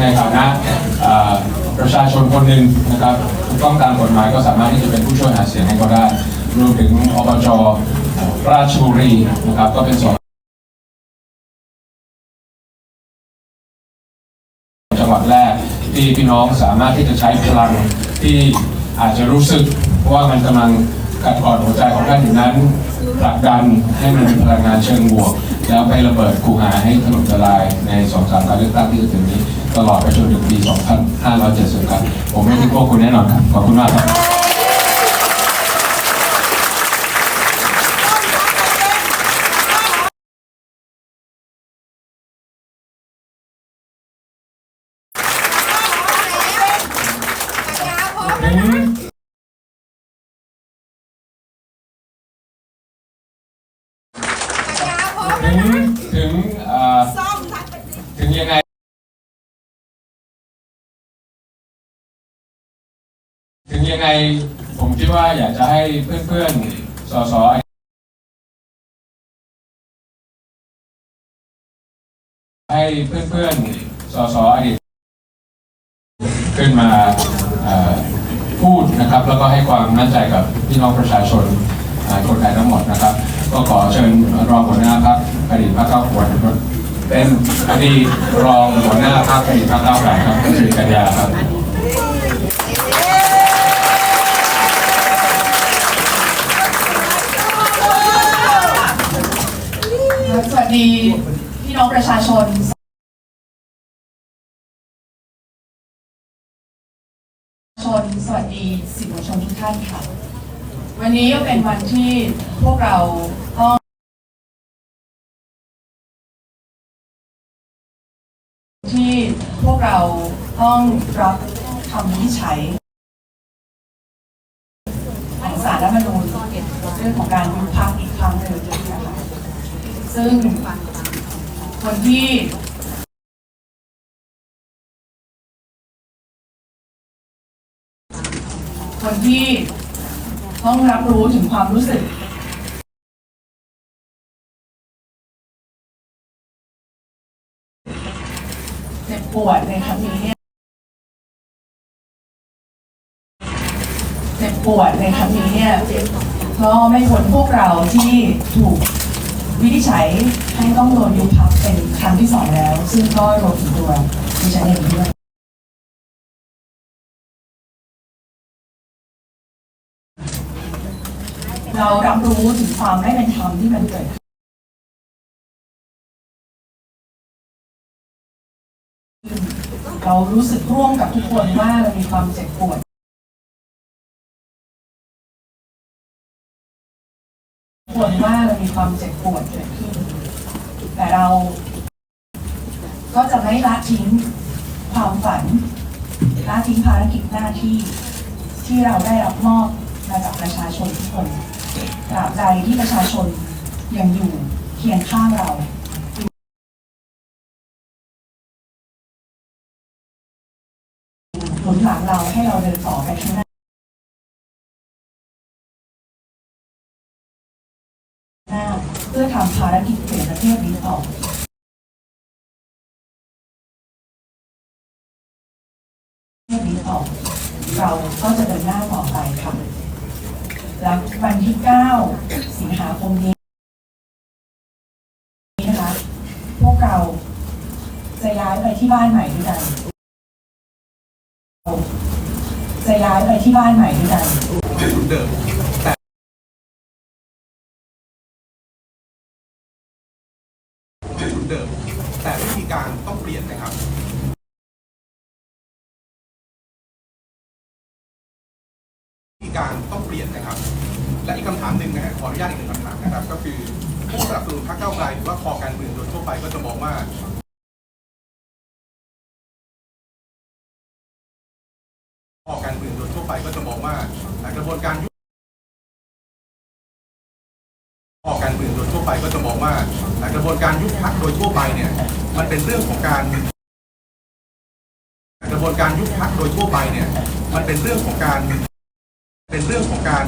ในฐานะประชาชนคนหนึ่งนะครับถูกต้องตามกฎหมายก็สามารถที่จะเป็นผู้ช่วยหาเสียงให้เขาได้รวมถึงอบจราชบุรีนะครับก็เป็นสองจังหวัดแรกที่พี่น้องสามารถที่จะใช้พลังที่อาจจะรู้สึกว่ามันกำลังกัดกร่อนหัวใจของท่านอยู่นั้นผลักดันให้มันเป็นพลังงานเชิงบวก แล้วไประเบิดคูหาให้ถล่มทลายในสองสามการเลือกตั้งที่จะถึงนี้ ตลอดไปจนถึงปี 2570 ครับ ผมไม่ทิ้งพวกคุณแน่นอนครับ ขอบคุณมากครับถึง ถึงถึงเอ่อถึงยังไงถึงยังไงผมคิดว่าอยากจะให้เพื่อนๆสสให้เพื่อนๆสสอดีตขึ้นมาพูดนะครับแล้วก็ให้ความมั่นใจกับพี่น้องประชาชนคนไทยทั้งหมดนะครับ ก็ขอเชิญรองหัวหน้าพัก ดีตพักเก้าวไกลเป็นอดีตรองหัวหน้าพักอดีตพักเก้าวไกลครับคุณสิริกัญญาครับสวัสดีพี่น้องประชาชนชนสวัสดีสื่อมวลชนทุกท่านค่ะ วันนี้ก็เป็นวันที่พวกเราต้อง ที่พวกเราต้องรับคำวินิจฉัยของศาลรัฐธรรมนูญเรื่องของการยุบพักอีกครั้งหนึ่งนะคะซึ่งคนที่คนที่ต้องรับรู้ถึงความรู้สึก เจ็บปวดในครั้งนี้เนี่ยเจ็บปวดในครั้งนี้เนี่ยก็ไม่พ้นพวกเราที่ถูกวินิจฉัยให้ต้องโดนยุบพักเป็นครั้งที่สองแล้ว ซึ่งก็รวมถึงตัวดิฉันเองด้วยเรารับรู้ถึงความไม่เป็นธรรมที่มันเกิดขึ้น เรารู้สึกร่วมกับทุกคนว่าเรามีความเจ็บปวดคนว่าเรามีความเจ็บปวดเกิดขึ้น แต่เราก็จะไม่ละทิ้งความฝันละทิ้งภารกิจหน้าที่ที่เราได้รับมอบมาจากประชาชนทุกคนตราบใดที่ประชาชนยังอยู่เคียงข้างเรา นุนหลังเราให้เราเดินต่อไปข้างหน้าเพื่อทำภารกิจเปลี่ยนประเทศนี้ต่อประเทศนี้ต่อเราก็จะเดินหน้าต่อไปค่ะแล้ววันที่ 9 สิงหาคมนี้นะคะ พวกเราจะย้ายไปที่บ้านใหม่ด้วยกันจะ ย้ายไปที่บ้านใหม่ด้วยกันเป็นเหมือนเดิมแต่เดิมแต่วิธีการต้องเปลี่ยนนะครับวิธีการต้องเปลี่ยนนะครับ และอีกคำถามหนึ่งนะฮะขออนุญาตอีกหนึ่งคำถามนะครับ ก็คือผู้สนับสนุนพรรคก้าไกลหรือว่าคอการเมืองโดยทั่วไปก็จะมองว่า ไปก็จะมองว่ากระบวนการยุบออการเมืองโดยทั่วไปก็จะมองว่ากระบวนการยุบพักโดยทั่วไปเนี่ย มันเป็นเรื่องของการ กระบวนการยุบพักโดยทั่วไปเนี่ย มันเป็นเรื่องของการ เป็นเรื่องของการ